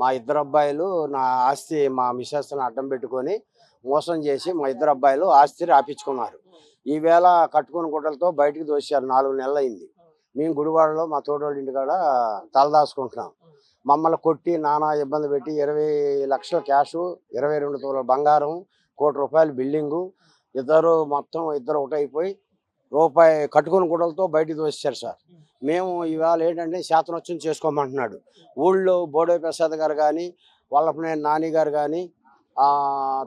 మా ఇద్దరు అబ్బాయిలు నా ఆస్తి మా మిస్సెస్ని అడ్డం పెట్టుకొని మోసం చేసి మా ఇద్దరు అబ్బాయిలు ఆస్తి రాపించుకున్నారు ఈవేళ కట్టుకుని గుడ్డలతో బయటికి దోశారు. నాలుగు నెలలు అయింది మేము గుడివాడలో మా తోడోళ్ళ ఇంటికాడ తలదాచుకుంటున్నాం మమ్మల్ని కొట్టి నానా ఇబ్బంది పెట్టి ఇరవై లక్షల క్యాషు ఇరవై రెండు తోల బంగారం కోటి రూపాయల బిల్డింగు ఇద్దరు మొత్తం ఇద్దరు ఒకటైపోయి రూపాయి కట్టుకుని గుడ్డలతో బయటికి దోశారు సార్. మేము ఇవాళ ఏంటంటే శాతనోత్సవం చేసుకోమంటున్నాడు. ఊళ్ళో బోడే ప్రసాద్ గారు కానీ వల్లభనేని నాని గారు కానీ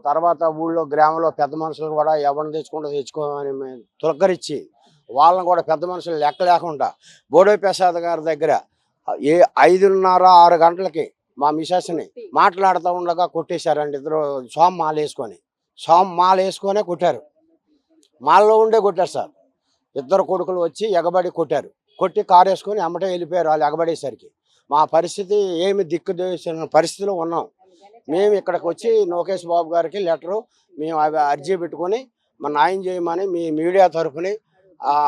తర్వాత ఊళ్ళో గ్రామంలో పెద్ద మనుషులు కూడా ఎవరిని తెచ్చుకుంటూ తెచ్చుకోమని తులకరించి వాళ్ళని కూడా పెద్ద మనుషులు లెక్క లేకుండా బోడే ప్రసాద్ గారి దగ్గర ఏ ఐదున్నర ఆరు గంటలకి మా మిసెస్ని మాట్లాడుతూ ఉండగా కొట్టేశారండి ఇద్దరు సోమ మాల వేసుకొని సోమ మాల వేసుకొనే కొట్టారు. మాల్లో ఉండే కొట్టారు సార్. ఇద్దరు కొడుకులు వచ్చి ఎగబడి కొట్టారు. కొట్టి కారు వేసుకొని అమ్మటే వెళ్ళిపోయారు వాళ్ళు ఎగబడేసరికి. మా పరిస్థితి ఏమి దిక్కు పరిస్థితిలో ఉన్నాం. మేము ఇక్కడికి వచ్చి లోకేష్ బాబు గారికి లెటరు మేము అవి అర్జీ పెట్టుకొని మా న్యాయం చేయమని మీ మీడియా తరఫుని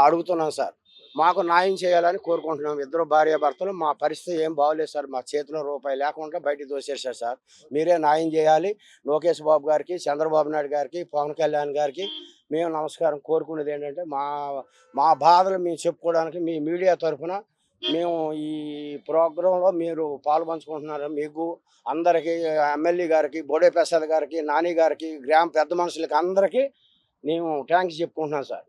అడుగుతున్నాం సార్. మాకు న్యాయం చేయాలని కోరుకుంటున్నాం. ఇద్దరు భార్య భర్తలు మా పరిస్థితి ఏం బాగోలేదు సార్. మా చేతిలో రూపాయి లేకుండా బయటికి దోసేసారు సార్. మీరే న్యాయం చేయాలి. లోకేష్ బాబు గారికి చంద్రబాబు నాయుడు గారికి పవన్ కళ్యాణ్ గారికి మేము నమస్కారం కోరుకునేది ఏంటంటే మా మా బాధలు మేము చెప్పుకోవడానికి మీ మీడియా తరఫున మేము ఈ ప్రోగ్రాంలో మీరు పాల్పంచుకుంటున్నారు. మీకు అందరికీ ఎమ్మెల్యే గారికి బోడే ప్రసాద్ గారికి నాని గారికి గ్రామ పెద్ద మనుషులకి అందరికీ మేము థ్యాంక్స్ చెప్పుకుంటున్నాం సార్.